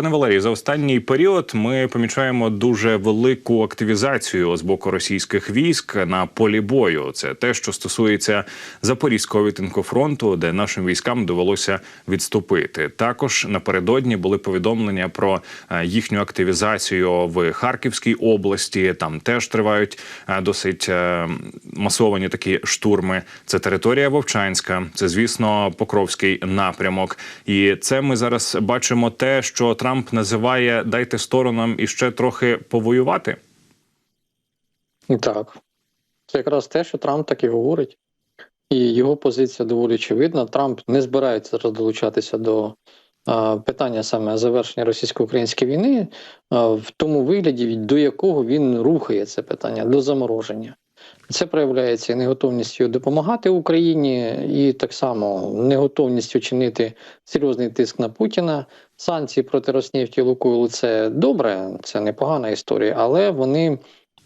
Пане Валерій, за останній період ми помічаємо дуже велику активізацію з боку російських військ на полі бою. Це те, що стосується запорізького відтинку фронту, де нашим військам довелося відступити. Також напередодні були повідомлення про е, їхню активізацію в Харківській області. Там теж тривають е, досить е, масовані такі штурми. Це територія Вовчанська, це звісно Покровський напрямок. І це ми зараз бачимо те, що Трамп називає дайте сторонам іще трохи повоювати. Так. Це якраз те, що Трамп так і говорить. І його позиція доволі очевидна. Трамп не збирається зараз долучатися до а, питання саме завершення російсько-української війни, а, в тому вигляді, до якого він рухає це питання до замороження. Це проявляється і неготовністю допомагати Україні, і так само неготовністю чинити серйозний тиск на Путіна. Санкції проти Роснефті Лукойлу – це добре, це непогана історія, але вони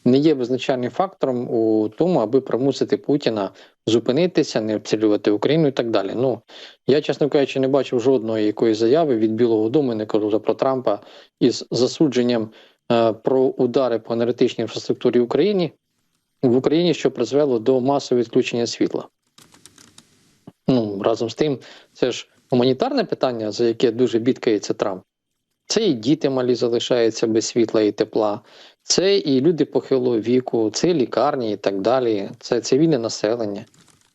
не є визначальним фактором у тому, аби примусити Путіна зупинитися, не обстрілювати Україну і так далі. Ну я, чесно кажучи, не бачив жодної якоїсь заяви від Білого Дому, не кажу про Трампа із засудженням е, про удари по енергетичній інфраструктурі України в Україні, що призвело до масового відключення світла. Ну разом з тим, це ж гуманітарне питання, за яке дуже бідкається Трамп. Це і діти малі залишаються без світла і тепла, це і люди похилого віку, це і лікарні і так далі, це цивільне населення.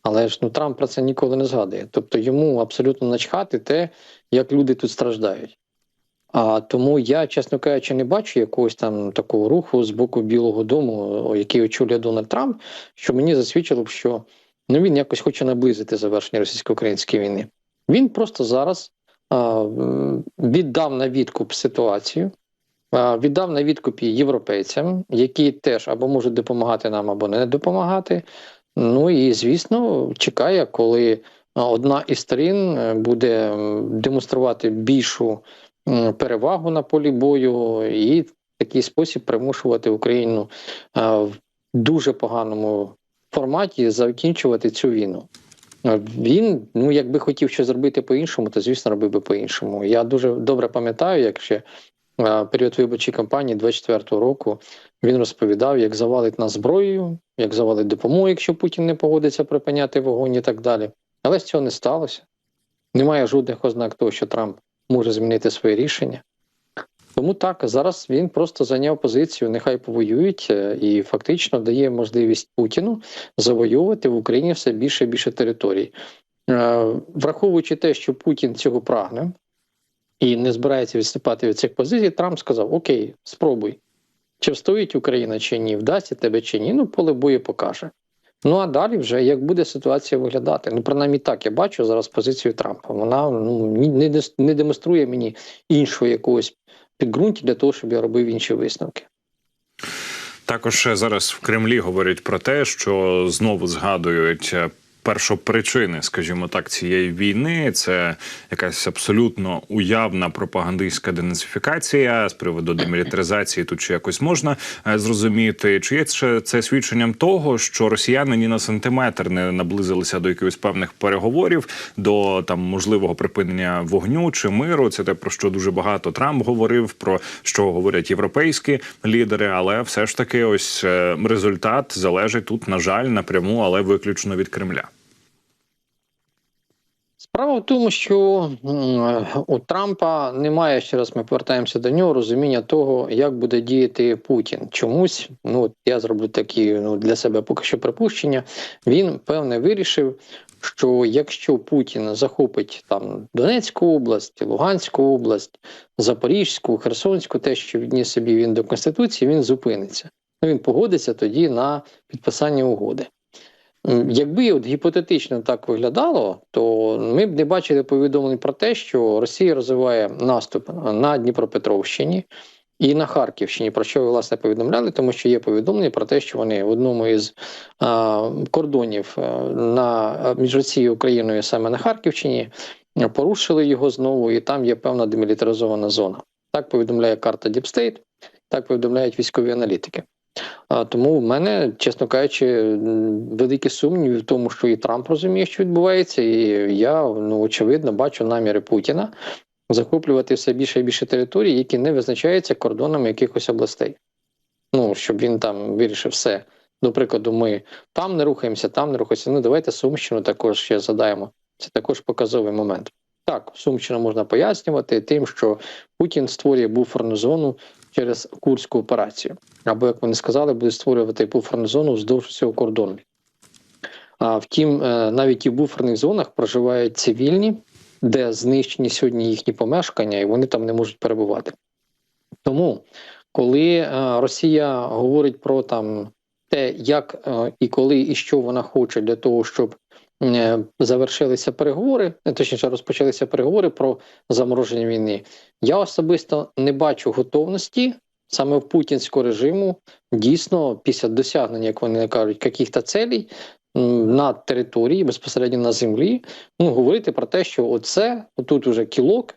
Але ж ну Трамп про це ніколи не згадує. Тобто йому абсолютно начхати те, як люди тут страждають. А тому я, чесно кажучи, не бачу якогось там такого руху з боку Білого Дому, який очолює Дональд Трамп, що мені засвідчило б, що ну, він якось хоче наблизити завершення російсько-української війни. Він просто зараз а, віддав на відкуп ситуацію, а, віддав на відкуп європейцям, які теж або можуть допомагати нам, або не допомагати. Ну і звісно, чекає, коли одна із сторін е, буде демонструвати більшу перевагу на полі бою, і в такий спосіб примушувати Україну в дуже поганому форматі закінчувати цю війну. Він, ну якби хотів щось зробити по-іншому, то звісно робив би по-іншому. Я дуже добре пам'ятаю, як ще період виборчої кампанії 24-го року він розповідав, як завалить нас зброєю, як завалить допомогу, якщо Путін не погодиться припиняти вогонь і так далі. Але з цього не сталося. Немає жодних ознак того, що Трамп може змінити своє рішення. Тому так, зараз він просто зайняв позицію, нехай повоюють, е, і фактично дає можливість Путіну завоювати в Україні все більше і більше територій. Е, Враховуючи те, що Путін цього прагне і не збирається відступати від цих позицій, Трамп сказав: Окей, спробуй. Чи встоїть Україна чи ні, вдасться тебе чи ні, ну поле бою покаже. Ну а далі вже як буде ситуація виглядати. Ну, принаймні так я бачу зараз позицію Трампа. Вона ну не, не демонструє мені іншого якогось підґрунтя для того, щоб я робив інші висновки. Також е, зараз в Кремлі говорять про те, що знову згадують. Першопричини, скажімо так, цієї війни це якась абсолютно уявна пропагандистська денацифікація з приводу демілітаризації. Тут чи якось можна е, зрозуміти, чи є це, це свідченням того, що росіяни ні на сантиметр не наблизилися до якихось певних переговорів, до там можливого припинення вогню чи миру. Це те про що дуже багато Трамп говорив, про що говорять європейські лідери, але все ж таки, ось е, результат залежить тут, на жаль, напряму, але виключно від Кремля. Справа в тому, що у Трампа немає ще раз. Ми повертаємося до нього розуміння того, як буде діяти Путін. Чомусь, ну я зроблю такі ну для себе поки що припущення. Він певне вирішив, що якщо Путін захопить там Донецьку область, Луганську область, Запорізьку, Херсонську, те, що відніс собі він до конституції, він зупиниться. Ну він погодиться тоді на підписання угоди. Якби от гіпотетично так виглядало, то ми б не бачили повідомлень про те, що Росія розвиває наступ на Дніпропетровщині і на Харківщині, про що ви власне повідомляли, тому що є повідомлення про те, що вони в одному із а, кордонів на між Росією і Україною саме на Харківщині порушили його знову, і там є певна демілітаризована зона. Так повідомляє карта Діпстейт, так повідомляють військові аналітики. Тому в мене, чесно кажучи, великі сумніви в тому, що і Трамп розуміє, що відбувається, і я ну очевидно бачу наміри Путіна захоплювати все більше і більше територій, які не визначаються кордонами якихось областей. Ну, щоб він там вирішив все. До прикладу, ми там не рухаємося, там не рухаємося. Ну, давайте Сумщину також ще задаємо. Це також показовий момент. Так, Сумщину можна пояснювати тим, що Путін створює буферну зону через Курську операцію. Або, як вони сказали, буде створювати буферну зону вздовж цього кордону. А втім, е, навіть і в буферних зонах проживають цивільні, де знищені сьогодні їхні помешкання, і вони там не можуть перебувати. Тому, коли е, Росія говорить про там те, як е, і коли і що вона хоче для того, щоб завершилися переговори, е, точніше розпочалися переговори про замороження війни, я особисто не бачу готовності саме в путінського режиму дійсно після досягнення, як вони кажуть, каких-то целей на території, безпосередньо на землі, ну говорити про те, що оце тут уже кілок.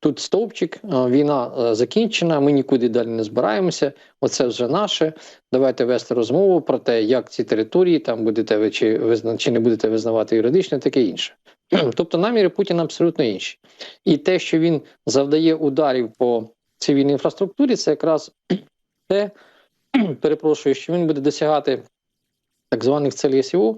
Тут стовпчик, війна е, закінчена, ми нікуди далі не збираємося. Оце вже наше. Давайте вести розмову про те, як ці території там будете ви чи визна, чи не будете визнавати юридично, таке інше. Тобто наміри Путіна абсолютно інші. І те, що він завдає ударів по цивільній інфраструктурі, це якраз те, перепрошую, що він буде досягати так званих целей СІО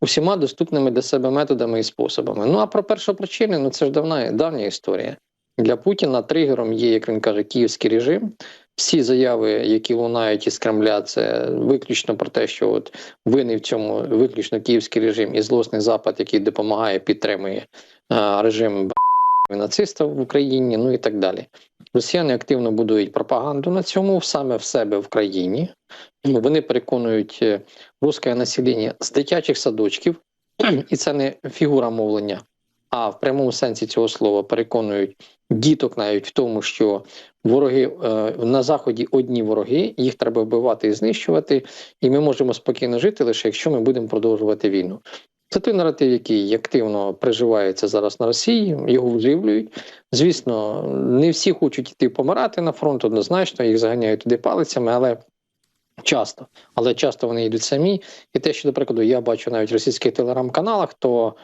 усіма доступними для себе методами і способами. Ну а про першопричини, ну це ж давна давня історія. Для Путіна тригером є, як він каже, київський режим. Всі заяви, які лунають із Кремля, це виключно про те, що от винний в цьому виключно київський режим і злосний запад, який допомагає, підтримує а, режим нацистів в Україні, ну і так далі. Росіяни активно будують пропаганду на цьому саме в себе в країні. Вони переконують е, русське населення з дитячих садочків, і це не фігура мовлення, а в прямому сенсі цього слова переконують діток навіть в тому, що вороги е, на заході одні вороги, їх треба вбивати і знищувати, і ми можемо спокійно жити лише якщо ми будемо продовжувати війну. Це той наратив, який активно приживається зараз на Росії, його вживлюють. Звісно, не всі хочуть йти помирати на фронт, однозначно, їх заганяють туди палицями, але часто. Але часто вони йдуть самі. І те, що, до прикладу, я бачу навіть в російських телеграм-каналах, то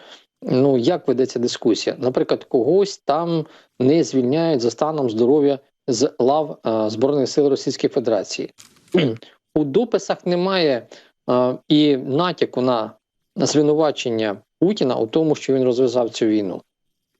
ну як ведеться дискусія? Наприклад, когось там не звільняють за станом здоров'я з лав е, Збройних сил Російської Федерації. У дописах немає е, і натяку на звинувачення Путіна у тому, що він розв'язав цю війну,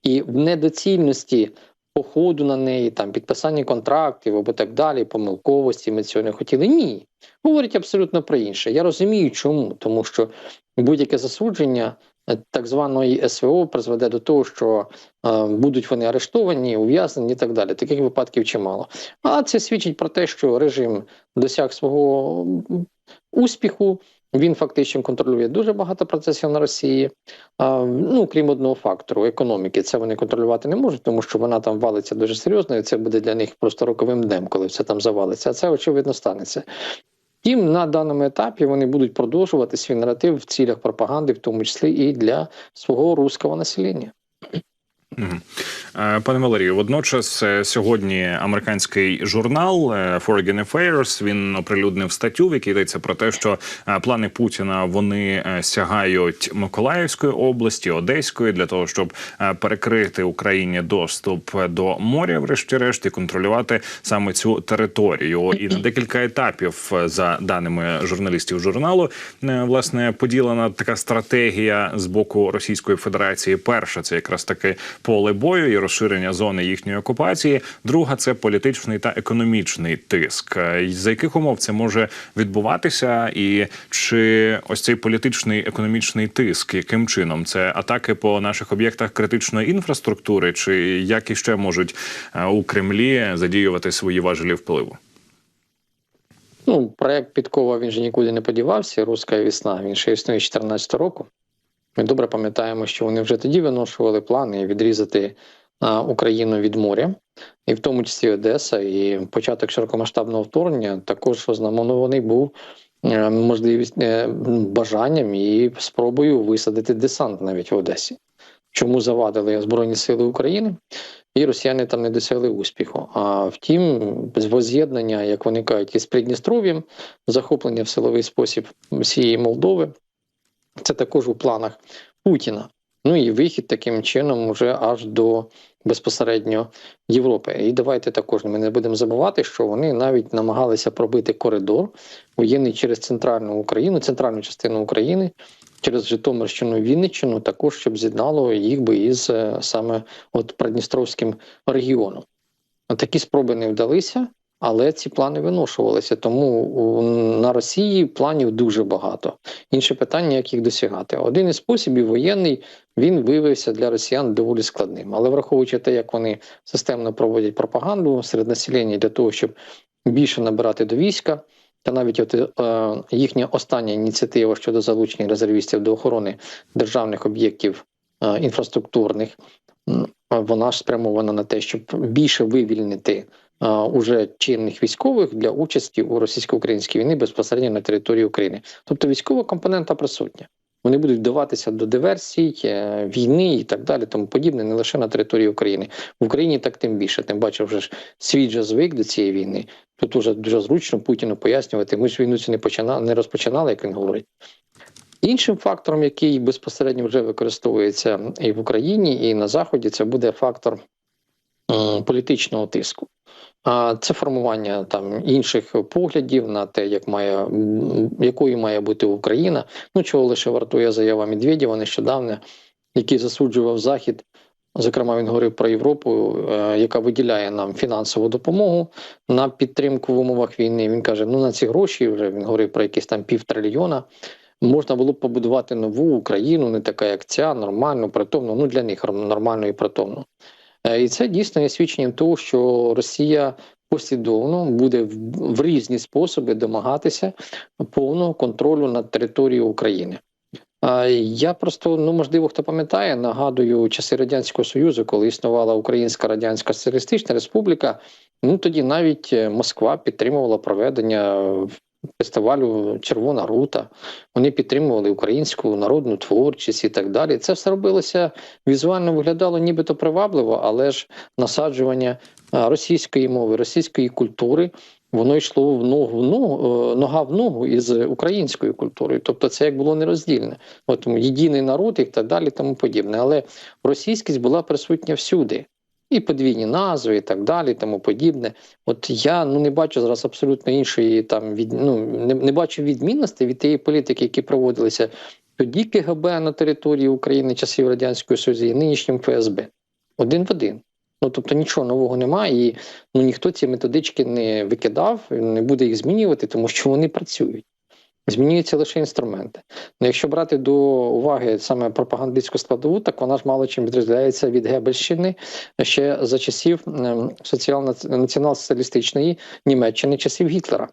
і в недоцільності походу на неї, там підписання контрактів або так далі, помилковості. Ми цього не хотіли. Ні, говорять абсолютно про інше. Я розумію, чому, тому що будь-яке засудження. е, Так званої СВО призведе до того, що е, будуть вони арештовані, ув'язнені і так далі. Таких випадків чимало. А це свідчить про те, що режим досяг свого успіху, він фактично контролює дуже багато процесів на Росії. Ну крім одного фактору економіки, це вони контролювати не можуть, тому що вона там валиться дуже серйозно, і це буде для них просто роковим днем, коли все там завалиться. А це очевидно станеться. Втім, на даному етапі вони будуть продовжувати свій наратив в цілях пропаганди, в тому числі і для свого руського населення. Е, Пане Валерію, водночас е, сьогодні американський журнал е, Foreign Affairs, він оприлюднив статтю, в якій йдеться про те, що плани Путіна вони сягають Миколаївської області, Одеської для того, щоб перекрити Україні доступ до моря, врешті-решт, і контролювати саме цю територію. І на декілька етапів, за даними журналістів журналу, власне поділена така стратегія з боку Російської Федерації. Перша це якраз таки поле бою і розширення зони їхньої окупації. Друга це політичний та економічний тиск. Е, За яких умов це може відбуватися, і чи ось цей політичний економічний тиск, яким чином це атаки по наших об'єктах критичної інфраструктури, чи як іще можуть е, у Кремлі задіювати свої важелі впливу? Ну, проект Підкова він же нікуди не подівався. Руська весна він ще існує з 2014 року. Ми добре пам'ятаємо, що вони вже тоді виношували плани відрізати Україну від моря, і в тому числі Одеса, і початок широкомасштабного вторгнення також ознаменований був е, можливість е, бажанням і спробою висадити десант навіть в Одесі. Чому завадили Збройні Сили України? І росіяни там не досягли успіху. А втім, воз'єднання, як вони кажуть, із Придністров'ям, захоплення в силовий спосіб всієї Молдови, це також у планах Путіна. Ну і вихід таким чином уже аж до безпосередньо Європи. І давайте також ми не будемо забувати, що вони навіть намагалися пробити коридор воєнний через центральну Україну, центральну частину України, через Житомирщину, Вінниччину, також щоб з'єднало їх би із е, саме от Придністровським регіоном. Такі спроби не вдалися. Але ці плани виношувалися, тому на Росії планів дуже багато. Інше питання, як їх досягати. Один із способів воєнний він виявився для росіян доволі складним. Але враховуючи те, як вони системно проводять пропаганду серед населення для того, щоб більше набирати до війська, та навіть от, е, їхня остання ініціатива щодо залучення резервістів до охорони державних об'єктів е, інфраструктурних, вона ж спрямована на те, щоб більше вивільнити уже чинних військових для участі у російсько-українській війні безпосередньо на території України. Тобто військова компонента присутня. Вони будуть вдаватися до диверсій, е, війни і так далі, тому подібне, не лише на території України. В Україні так тим більше. Тим бачив, вже ж світ же звик до цієї війни. Тут уже дуже зручно Путіну пояснювати. Ми ж війну цю не починали, не розпочинали, як він говорить. Іншим фактором, який безпосередньо вже використовується і в Україні, і на Заході, це буде фактор політичного тиску. А це формування там інших поглядів на те, як має якою має бути Україна. Ну чого лише вартує заява Медведєва нещодавно, який засуджував Захід. Зокрема, він говорив про Європу, е, яка виділяє нам фінансову допомогу на підтримку в умовах війни. Він каже: ну на ці гроші вже він говорив про якісь там півтрильйона. Можна було б побудувати нову Україну, не така, як ця, нормальну, притомну. Ну для них нормальну і притомну. Е, І це дійсно є свідченням того, що Росія послідовно буде в, різні способи домагатися повного контролю над територією України. Я просто, ну можливо, хто пам'ятає, нагадую часи Радянського Союзу, коли існувала Українська Радянська Соціалістична Республіка. Ну тоді навіть е, Москва підтримувала проведення фестивалю Червона рута. Вони підтримували українську народну творчість і так далі. Це все робилося візуально виглядало нібито привабливо, але ж насаджування російської мови, російської культури. Воно йшло в ногу в ногу, е, нога в ногу із українською культурою. Тобто це як було нероздільне. От єдиний народ і так далі, тому подібне. Але російськість була присутня всюди. І подвійні назви, і так далі, тому подібне. От я ну не бачу зараз абсолютно іншої там від ну не, не бачу відмінності від тієї політики, які проводилися тоді КГБ на території України часів радянського Союзу і нинішнім ФСБ. Один в один. Ну тобто нічого нового немає, і ну ніхто ці методички не викидав, не буде їх змінювати, тому що вони працюють. Змінюються лише інструменти. Ну, якщо брати до уваги саме пропагандистську складову, так вона ж мало чим відрізняється від Гебельщини ще за часів ем, соціал-націонал-соціалістичної Німеччини, часів Гітлера.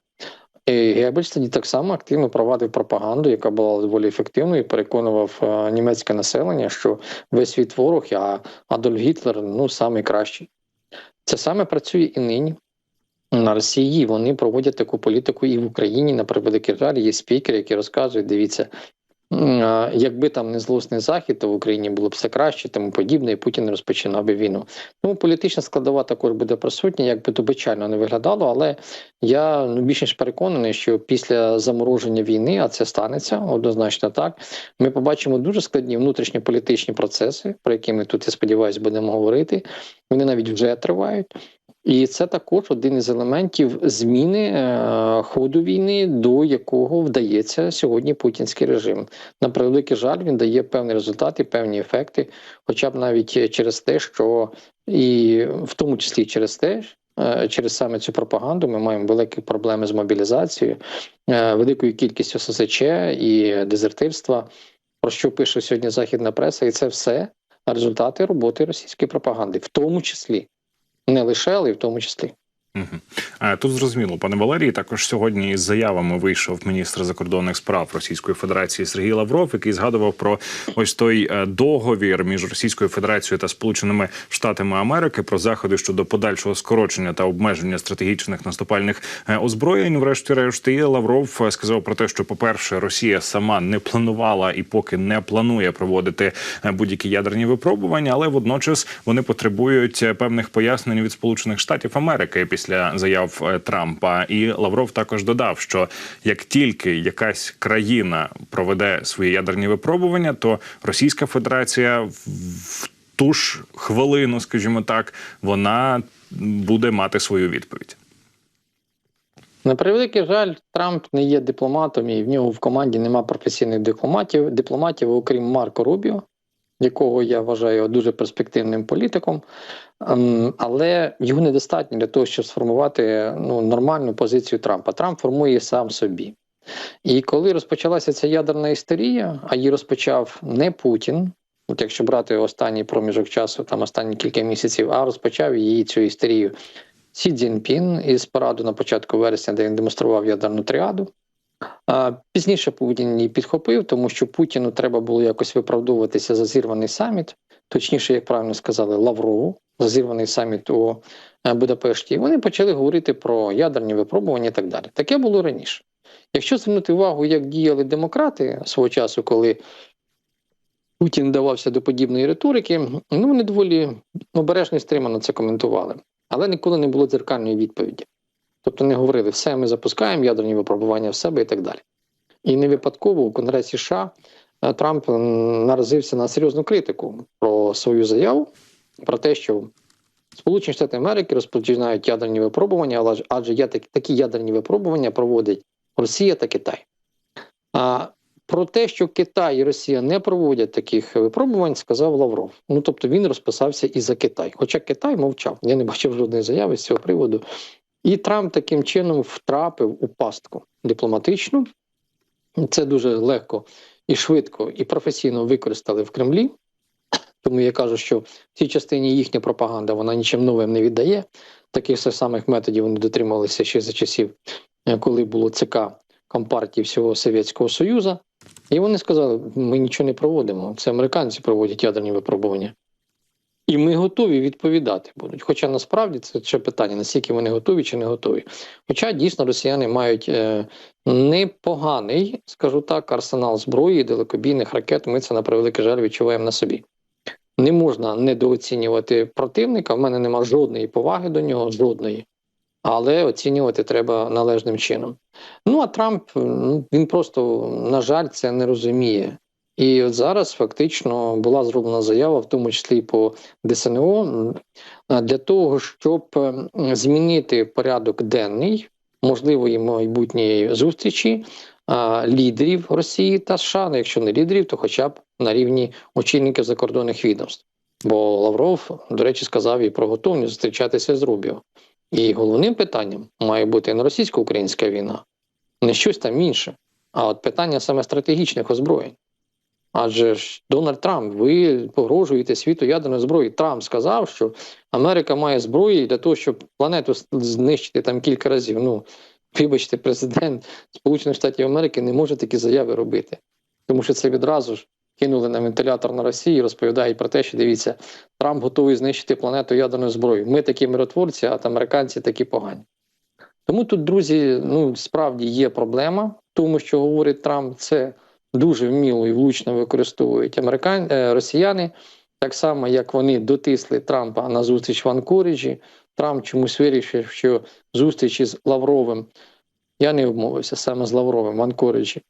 І Геббельс тоді так само активно провадив пропаганду, яка була доволі ефективною, і переконував е, німецьке населення, що весь світ ворог, а Адольф Гітлер ну самий кращий. Це саме працює і нині. На Росії вони проводять таку політику і в Україні, на превеликий жаль, є спікери, які розказують: дивіться, якби там не злосний захід, то в Україні було б все краще, тому подібне, і Путін розпочинав би війну. Тому політична складова також буде присутня, як би то печально не виглядало, але я ну, більш ніж переконаний, що після замороження війни, а це станеться однозначно так, ми побачимо дуже складні внутрішньополітичні процеси, про які ми тут, я сподіваюся, будемо говорити. Вони навіть вже тривають. І це також один із елементів зміни е, ходу війни, до якого вдається сьогодні путінський режим. На превеликий жаль, він дає певні результати, певні ефекти, хоча б навіть через те, що і в тому числі через те, е, через саме цю пропаганду, ми маємо великі проблеми з мобілізацією, е, великою кількістю ССЧ і дезертирства, про що пише сьогодні західна преса, і це все результати роботи російської пропаганди, в тому числі. Не лише, але й в тому числі. Тут зрозуміло, пане Валерій. Також сьогодні із заявами вийшов міністр закордонних справ Російської Федерації Сергій Лавров, який згадував про ось той е, договір між Російською Федерацією та Сполученими Штатами Америки про заходи щодо подальшого скорочення та обмеження стратегічних наступальних е, озброєнь. Врешті-решт, і Лавров е, сказав про те, що, по-перше, Росія сама не планувала і поки не планує проводити будь-які ядерні випробування, але водночас вони потребують певних пояснень від Сполучених Штатів Америки після заяв е, Трампа. І Лавров також додав, що як тільки якась країна проведе свої ядерні випробування, то Російська Федерація в ту ж хвилину, скажімо так, вона буде мати свою відповідь. На превеликий жаль, Трамп не є дипломатом, і в нього в команді нема професійних дипломатів, дипломатів, окрім Марко Рубіо, якого я вважаю дуже перспективним політиком. Ем, Але його недостатньо для того, щоб сформувати ну, нормальну позицію Трампа. Трамп формує сам собі. І коли розпочалася ця ядерна істерія, а її розпочав не Путін, от якщо брати останній проміжок часу, там останні кілька місяців, а розпочав її цю істерію Сі Цзіньпін із параду на початку вересня, де він демонстрував ядерну тріаду. Пізніше Путін її підхопив, тому що Путіну треба було якось виправдовуватися за зірваний саміт, точніше, як правильно сказали, Лаврову, за зірваний саміт у е, Будапешті. Вони почали говорити про ядерні випробування і так далі. Таке було раніше. Якщо звернути увагу, як діяли демократи свого часу, коли Путін давався до подібної риторики, ну вони доволі обережно і стримано це коментували. Але ніколи не було дзеркальної відповіді. Тобто не говорили, все, ми запускаємо ядерні випробування в себе і так далі. І не випадково у Конгресі США е, Трамп наразився на серйозну критику про свою заяву, про те, що Сполучені Штати Америки розпочинають ядерні випробування, але адже я такі ядерні випробування проводять Росія та Китай. А про те, що Китай і Росія не проводять таких випробувань, сказав Лавров. Ну тобто він розписався і за Китай. Хоча Китай мовчав, я не бачив жодної заяви з цього приводу. І Трамп таким чином втрапив у пастку дипломатичну. Це дуже легко і швидко і професійно використали в Кремлі. Тому я кажу, що в цій частині їхня пропаганда вона нічим новим не віддає. Таких самих методів вони дотримувалися ще за часів, е, коли було ЦК Компартії всього Совєтського Союзу. І вони сказали: ми нічого не проводимо. Це американці проводять ядерні випробування. І ми готові відповідати будуть. Хоча насправді це ще питання, наскільки вони готові чи не готові. Хоча дійсно росіяни мають е, непоганий, скажу так, арсенал зброї, далекобійних ракет. Ми це на превеликий жаль відчуваємо на собі. Не можна недооцінювати противника. В мене нема жодної поваги до нього, жодної. Але оцінювати треба належним чином. Ну а Трамп ну, він просто, на жаль, це не розуміє. І от зараз фактично була зроблена заява, в тому числі і по ДСНО, для того, щоб змінити порядок денний можливої майбутньої зустрічі лідерів Росії та США, ну, якщо не лідерів, то хоча б на рівні очільників закордонних відомств. Бо Лавров, до речі, сказав і про готовність зустрічатися з Рубіо. І головним питанням має бути не російсько-українська війна, не щось там інше, а от питання саме стратегічних озброєнь. Адже ж Дональд Трамп, ви погрожуєте світу ядерної зброї. Трамп сказав, що Америка має зброї для того, щоб планету знищити там кілька разів. Ну, вибачте, президент Сполучених Штатів Америки не може такі заяви робити, тому що це відразу ж кинули на вентилятор на Росії і розповідають про те, що дивіться, Трамп готовий знищити планету ядерною зброєю. Ми такі миротворці, а американці такі погані. Тому тут, друзі, ну справді є проблема тому, що говорить Трамп. Це дуже вміло і влучно використовують американ... е, росіяни, так само як вони дотисли Трампа на зустріч в Анкоріджі. Трамп чомусь вирішив, що зустріч із Лавровим, я не обмовився саме з Лавровим в Анкоріджі.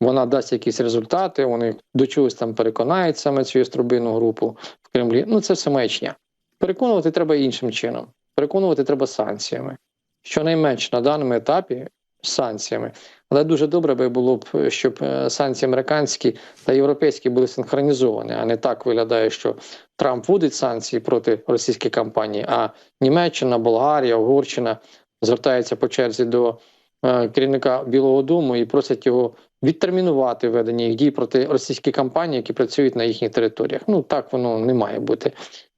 Вона дасть якісь результати, вони до чогось там переконають саме цю яструбину групу в Кремлі. Ну це все маячня. Переконувати треба іншим чином. Переконувати треба санкціями. Щонайменш на даному етапі санкціями. Але дуже добре би було б, щоб е, санкції американські та європейські були синхронізовані, а не так виглядає, що Трамп вводить санкції проти російської кампанії, а Німеччина, Болгарія, Угорщина звертаються по черзі до е, керівника Білого Дому і просять його відтермінувати ведення їх дій проти російських компаній, які працюють на їхніх територіях. Ну так воно не має бути.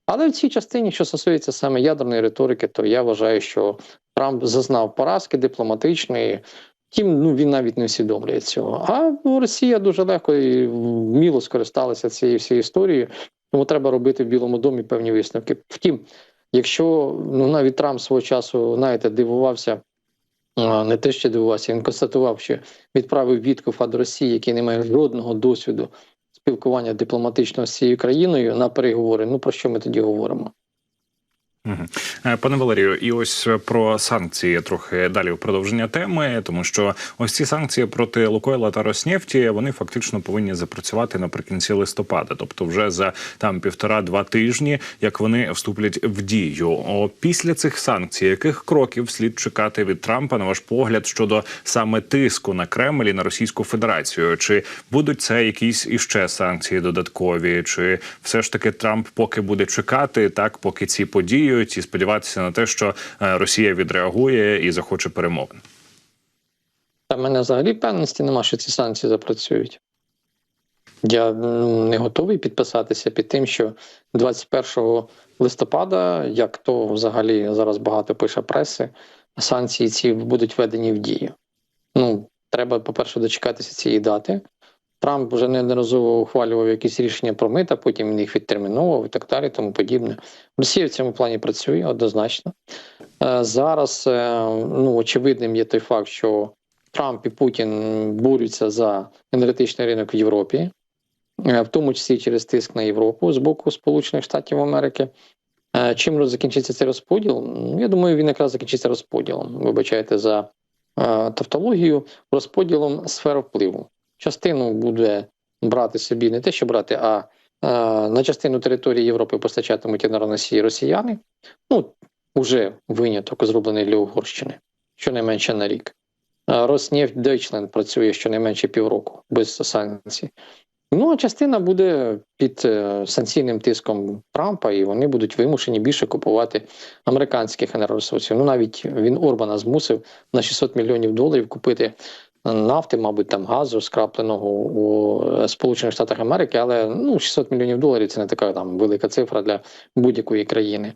Але в цій частині, що стосується саме ядерної риторики, то я вважаю, що Трамп зазнав поразки дипломатичної. Втім, ну він навіть не усвідомлює цього. А ну, Росія дуже легко і вміло скористалася цією всією історією, тому треба робити в Білому домі певні висновки. Втім, якщо ну навіть Трамп свого часу, знаєте, дивувався, не те, що дивувався, він констатував, що відправив Віткофа до Росії, який не має жодного досвіду спілкування дипломатичного з цією країною на переговори. Ну про що ми тоді говоримо? Е, Пане Валерію, і ось про санкції трохи далі в продовження теми, тому що ось ці санкції проти Лукойла та Роснефті вони фактично повинні запрацювати наприкінці листопада, тобто вже за там півтора-два тижні, як вони вступлять в дію. О, після цих санкцій, яких кроків слід чекати від Трампа, на ваш погляд, щодо саме тиску на Кремль і на Російську Федерацію? Чи будуть це якісь іще санкції додаткові? Чи все ж таки Трамп поки буде чекати, так поки ці подіють, і сподіватися на те, що е, Росія відреагує і захоче перемовин? Та мене взагалі певності нема, що ці санкції запрацюють. Я не готовий підписатися під тим, що 21 листопада, як то взагалі зараз багато пише преси, санкції ці будуть введені в дію. Ну, треба, по-перше, дочекатися цієї дати. Трамп вже неодноразово ухвалював якісь рішення про мита, потім він їх відтерміновував і так далі, тому подібне. Росія в цьому плані працює однозначно. Е, Зараз е, ну, очевидним є той факт, що Трамп і Путін борються за енергетичний ринок в Європі, е, в тому числі через тиск на Європу з боку Сполучених Штатів Америки. Чим закінчиться цей розподіл? Я думаю, він якраз закінчиться розподілом. Вибачайте за тавтологію, розподілом сфер впливу. Частину буде брати собі не те, що брати, а на частину території Європи постачатимуть енергоносії росіяни. Ну, уже виняток зроблений для Угорщини, щонайменше на рік. Роснефть Deutschland працює щонайменше півроку без санкцій. Ну, а частина буде під е, санкційним тиском Трампа, і вони будуть вимушені більше купувати американських енергоресурсів. Ну, навіть він Орбана змусив на 600 мільйонів доларів купити нафти, мабуть, там газу скрапленого у е, Сполучених Штатах Америки, але ну, 600 мільйонів доларів це не така там велика цифра для будь-якої країни.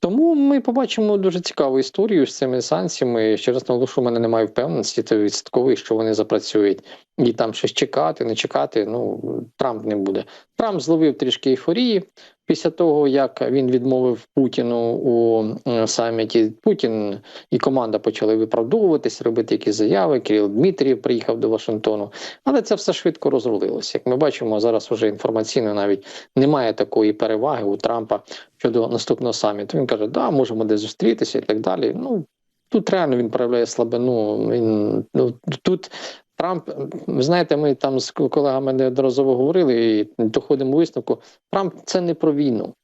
Тому ми побачимо дуже цікаву історію з цими санкціями. Ще раз наголошу, у мене немає впевненості, то відсоткової, що вони запрацюють. І там щось чекати, не чекати. Ну Трамп не буде. Трамп зловив трішки ейфорії після того, як він відмовив Путіну у е, саміті. Путін і команда почали виправдовуватись, робити якісь заяви. Кирил Дмитрієв приїхав до Вашингтону, але це все швидко розрулилося. Як ми бачимо, зараз вже інформаційно навіть немає такої переваги у Трампа щодо наступного саміту. Він каже, да, можемо десь зустрітися і так далі. Ну тут реально він проявляє слабину. Він ну тут. Трамп, ви знаєте, ми там з колегами неодноразово говорили і доходимо висновку. Трамп це не про війну.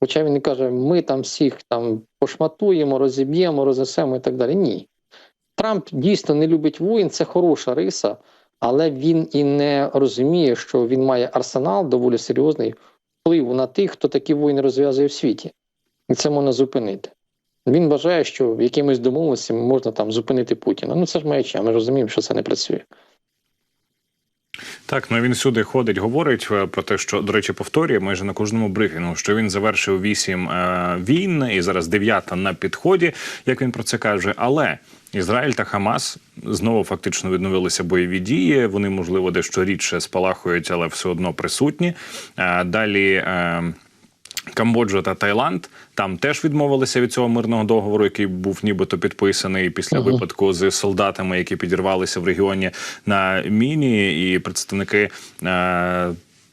Хоча він каже, ми там всіх там пошматуємо, розіб'ємо, рознесемо і так далі. Ні. Трамп дійсно не любить воїн, це хороша риса, але він і не розуміє, що він має арсенал доволі серйозний впливу на тих, хто такі воїни розв'язує в світі. І це можна зупинити. Він вважає, що якимись домовленостями можна там зупинити Путіна. Ну це ж маячня, ми розуміємо, що це не працює. Так, ну він сюди ходить, говорить е, про те, що до речі, повторює майже на кожному брифінгу, що він завершив вісім е, війн і зараз дев'ята на підході, як він про це каже. Але Ізраїль та Хамас знову фактично відновилися бойові дії. Вони можливо дещо рідше спалахують, але все одно присутні. Далі. Е, Камбоджа та Таїланд там теж відмовилися від цього мирного договору, який був нібито підписаний після Ага. випадку з солдатами, які підірвалися в регіоні на міні, і представники. Е-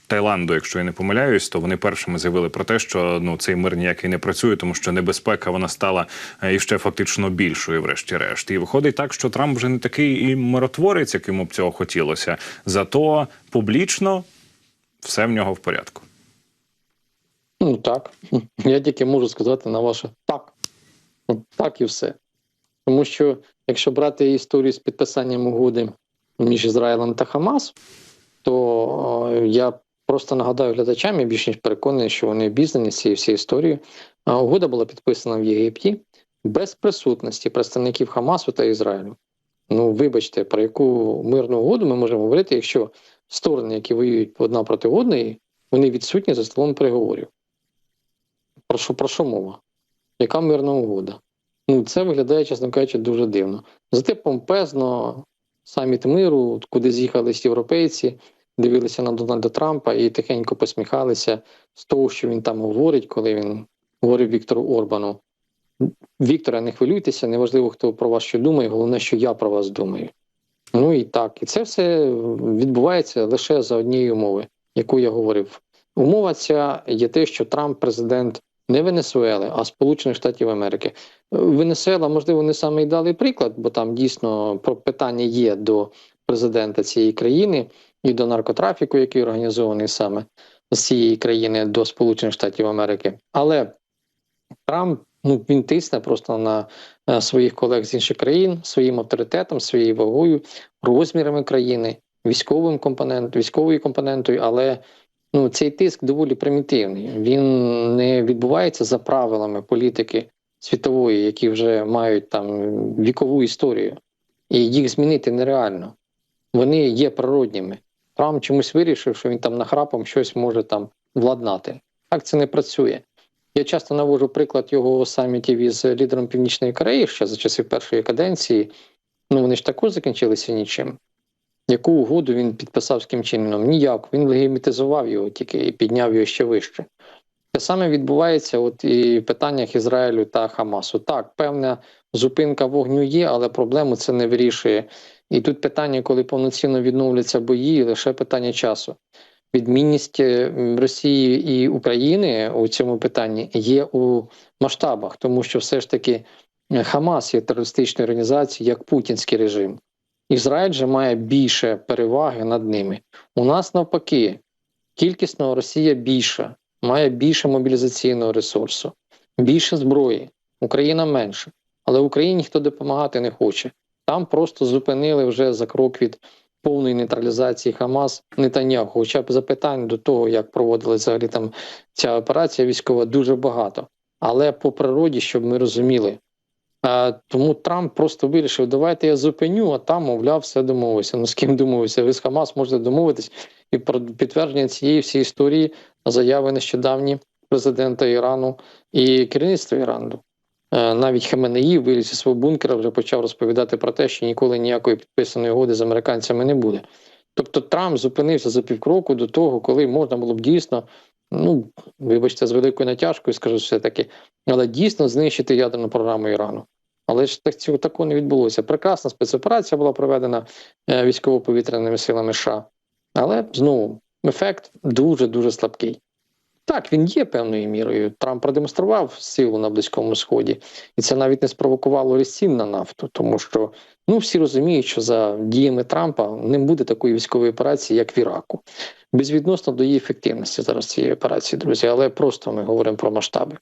Таїланду, якщо я не помиляюсь, то вони першими заявили про те, що ну цей мир ніякий не працює, тому що небезпека вона стала е, іще фактично більшою, врешті-решт. І виходить так, що Трамп вже не такий і миротворець, йому б цього хотілося. Зато публічно все в нього в порядку. Ну так. Я тільки можу сказати на ваше так. Так і все. Тому що якщо брати історію з підписанням угоди між Ізраїлем та Хамас, то е, я просто нагадаю глядачам, я більш ніж переконаний, що вони обізнані з цією всією історією. А Угода була підписана в Єгипті без присутності представників Хамасу та Ізраїлю. Ну, вибачте, про яку мирну угоду ми можемо говорити, якщо сторони, які воюють одна проти одної, вони відсутні за столом переговорів. Про що, про що мова? Яка мирна угода? Ну, це виглядає, чесно кажучи, дуже дивно. Зате помпезно саміт миру, куди з'їхались європейці, дивилися на Дональда Трампа і тихенько посміхалися з того, що він там говорить, коли він говорив Віктору Орбану. Віктора, не хвилюйтеся, неважливо, хто про вас що думає, головне, що я про вас думаю. Ну і так. І це все відбувається лише за однієї умови, яку я говорив. Умова ця є те, що Трамп президент не Венесуели, а Сполучених Штатів Америки. Венесуела, можливо, не самий далий приклад, бо там дійсно про питання є до президента цієї країни і до наркотрафіку, який організований саме з цієї країни до Сполучених Штатів Америки. Але Трамп ну він тисне просто на е, своїх колег з інших країн своїм авторитетом, своєю вагою, розмірами країни, військовим компонентом, військовою компонентою, але ну цей тиск доволі примітивний. Він не відбувається за правилами політики світової, які вже мають там вікову історію, і їх змінити нереально. Вони є природніми. Трамп чомусь вирішив, що він там нахрапом щось може там владнати. Так це не працює. Я часто навожу приклад його самітів із лідером Північної Кореї ще за часів першої каденції. Ну вони ж також закінчилися нічим. Яку угоду він підписав з Кім Чен Іном? Ніяк. Він легітимізував його тільки і підняв його ще вище. Те саме відбувається от і в питаннях Ізраїлю та Хамасу. Так, певна зупинка вогню є, але проблему це не вирішує. І тут питання, коли повноцінно відновляться бої, лише питання часу. Відмінність е, Росії і України у цьому питанні є у масштабах, тому що все ж таки е, Хамас є терористичною організацією як путінський режим. Ізраїль же має більше переваги над ними. У нас навпаки, кількісно Росія більша, має більше мобілізаційного ресурсу, більше зброї, Україна менше. Але Україні ніхто допомагати не хоче. Там просто зупинили вже за крок від повної нейтралізації Хамас Нетаньяху. Хоча б запитань до того, як проводилася взагалі там ця операція військова, дуже багато. Але по природі, щоб ми розуміли. А, тому Трамп просто вирішив, давайте я зупиню, а там, мовляв, все домовився. Ну з ким домовився? Ви з Хамас можете домовитись. І про підтвердження цієї всієї історії заяви нещодавні президента Ірану і керівництва Ірану. Е, Навіть Хаменеї виліз із свого бункера вже почав розповідати про те, що ніколи ніякої підписаної угоди з американцями не буде. Тобто Трамп зупинився за півкроку до того, коли можна було б дійсно, ну вибачте, з великою натяжкою, скажу все таки, але дійсно знищити ядерну програму Ірану. Але ж так цього такого не відбулося. Прекрасна спецоперація була проведена е, військово-повітряними силами США. Але знову ефект дуже дуже слабкий. Так, він є певною мірою. Трамп продемонстрував силу на Близькому Сході, і це навіть не спровокувало цін на нафту, тому що ну всі розуміють, що за діями Трампа не буде такої військової операції, як в Іраку, безвідносно до її ефективності зараз цієї операції, друзі. Але просто ми говоримо про масштаби.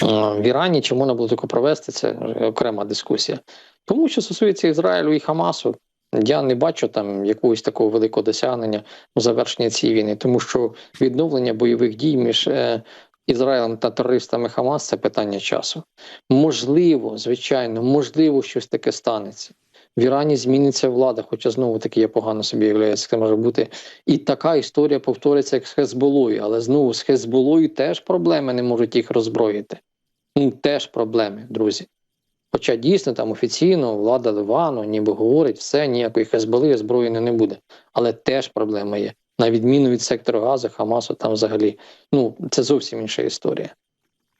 В Ірані чи можна було таке провести, це окрема дискусія. Тому що стосується Ізраїлю і Хамасу, я не бачу там якогось такого великого досягнення у завершенні цієї війни, тому що відновлення бойових дій між е, Ізраїлем та терористами Хамас це питання часу. Можливо, звичайно, можливо, щось таке станеться. В Ірані зміниться влада, хоча знову таки я погано собі уявляю, це може бути. І така історія повториться, як з Хезболою, але знову з Хезболою теж проблеми не можуть їх роззброїти. Ну, теж проблеми, друзі. Хоча дійсно там офіційно влада Ливану ніби говорить, все, ніякої Хезболи зброї не буде. Але теж проблема є. На відміну від сектору Гази, Хамасу там взагалі. Ну, це зовсім інша історія.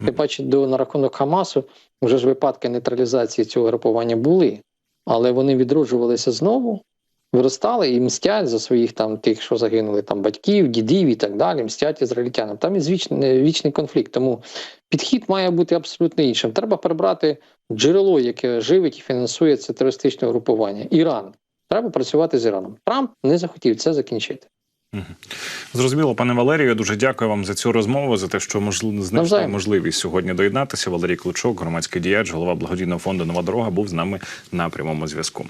Ти бачиш, до на рахунок Хамасу вже ж випадки нейтралізації цього групування були, але вони відроджувалися знову, виростали і мстять за своїх там тих, що загинули, там батьків, дідів і так далі, мстять ізраїльтянам. Там є вічний, вічний конфлікт. Тому підхід має бути абсолютно іншим. Треба прибрати джерело, яке живить і фінансує це терористичне групування. Іран. Треба працювати з Іраном. Трамп не захотів це закінчити. Зрозуміло, пане Валерію. Дуже дякую вам за цю розмову, за те, що можливо знайшли можливість сьогодні доєднатися. Валерій Клучок, громадський діяч, голова благодійного фонду Нова дорога, був з нами на прямому зв'язку.